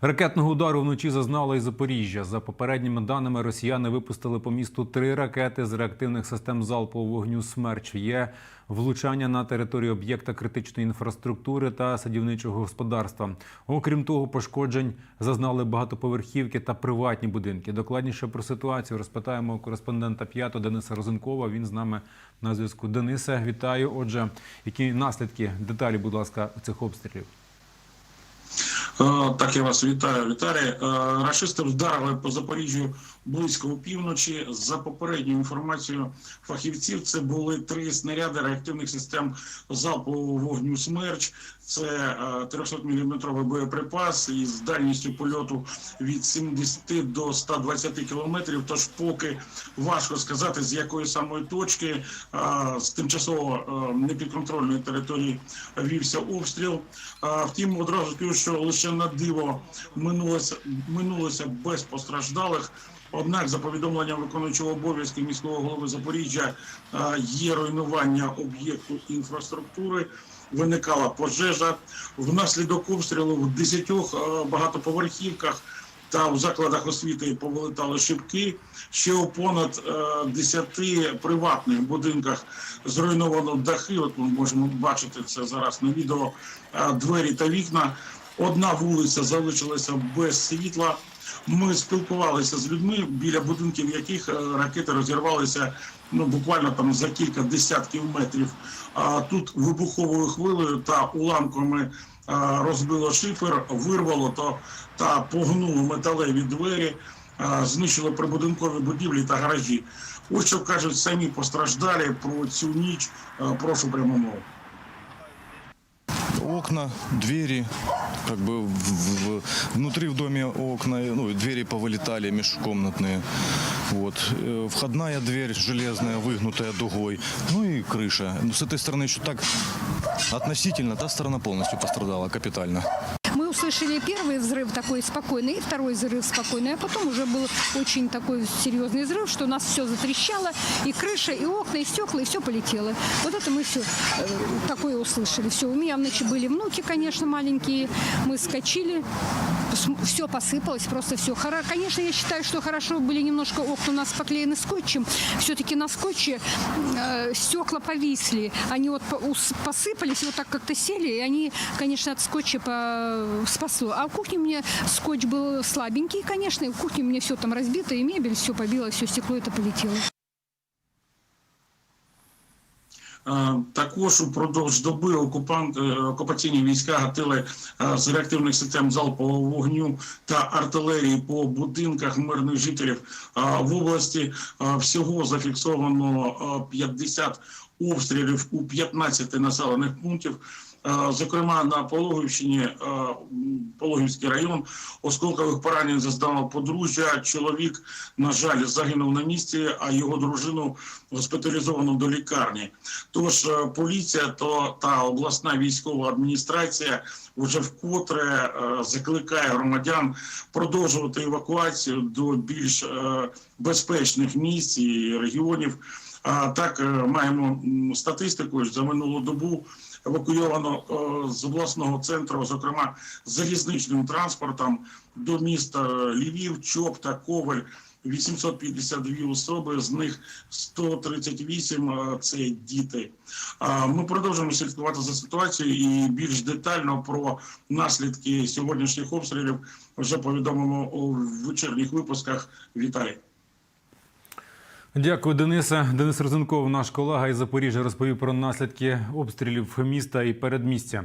Ракетного удару вночі зазнало і Запоріжжя. За попередніми даними, росіяни випустили по місту три ракети з реактивних систем залпового вогню «Смерч». Є влучання на територію об'єкта критичної інфраструктури та садівничого господарства. Окрім того, пошкоджень зазнали багатоповерхівки та приватні будинки. Докладніше про ситуацію розпитаємо кореспондента п'ятого Дениса Розенкова. Він з нами на зв'язку. Денисе, вітаю. Отже, які наслідки деталі, будь ласка, цих обстрілів? Е, Так, я вас вітаю, Віталій. Е, Рашисти вдарили по Запоріжжю близько опівночі. За попередньою інформацією фахівців, це були три снаряди реактивних систем залпового вогню «Смерч». Це 300-мм боєприпас із дальністю польоту від 70 до 120 кілометрів. Тож поки важко сказати, з якої самої точки е, з тимчасово е, непідконтрольної території вівся обстріл. Е, Втім, одразу скажу, що лише на диво минулося, минулося без постраждалих. Однак, за повідомленням виконуючого обов'язки міського голови Запоріжжя, е, є руйнування об'єкту інфраструктури. Виникала пожежа внаслідок обстрілу в 10 е, багатоповерхівках та в закладах освіти повилетали шибки. Ще у понад е, 10 приватних будинках зруйновано дахи. От ми можемо бачити це зараз на відео. е, Двері та вікна. Одна вулиця залишилася без світла. Ми спілкувалися з людьми, біля будинків яких е, ракети розірвалися ну буквально там за кілька десятків метрів. А тут вибуховою хвилею та уламками а, розбило шифер, вирвало то та погнуло металеві двері, а, знищило прибудинкові будівлі та гаражі. Ось що кажуть самі постраждалі про цю ніч. Прошу прямо мову окна, двери, как бы в- в- внутри в доме окна, ну, и двери повылетали межкомнатные. Вот. Э, Входная дверь железная, выгнутая дугой. Ну и крыша. Ну, с этой стороны еще так относительно, та сторона полностью пострадала капитально. Мы услышали первый взрыв такой спокойный, и второй взрыв спокойный, а потом уже был очень такой серьезный взрыв, что у нас все затрещало, и крыша, и окна, и стекла, и все полетело. Вот это мы все такое услышали. Все, у меня в ночи были внуки, конечно, маленькие, мы скочили, все посыпалось, просто все. Конечно, я считаю, что хорошо были немножко окна у нас поклеены скотчем, все-таки на скотче э, стекла повисли, они вот по- ус- посыпались, вот так как-то сели, и они, конечно, от скотча по- спасло. А в кухне у меня скотч был слабенький, конечно, и в кухне у меня все там разбито, и мебель, все побило, все стекло это полетело. Також упродовж доби окупант, е, окупаційні війська гатили е, з реактивних систем залпового вогню та артилерії по будинках мирних жителів в області. Всього зафіксовано е, 50 обстрілів у 15 населених пунктів. Е, Зокрема, на Пологівщині, е, Пологівський район, осколкових поранень зазнало подружжя. Чоловік, на жаль, загинув на місці, а його дружину госпіталізовано до лікарні. Тож е, поліція то та обласна військова адміністрація вже вкотре закликає громадян продовжувати евакуацію до більш безпечних місць і регіонів. А так е, маємо статистику за минулу добу. Евакуйовано е, з обласного центру, зокрема залізничним транспортом до міста Львів, Чоп та Коваль. 852 особи, з них 138 е, – це діти. Ми продовжуємо слідкувати за ситуацією і більш детально про наслідки сьогоднішніх обстрілів вже повідомимо у вечірніх випусках. Віталій. Дякую, Дениса. Денис Розенков, наш колега із Запоріжжя, розповів про наслідки обстрілів міста і передмістя.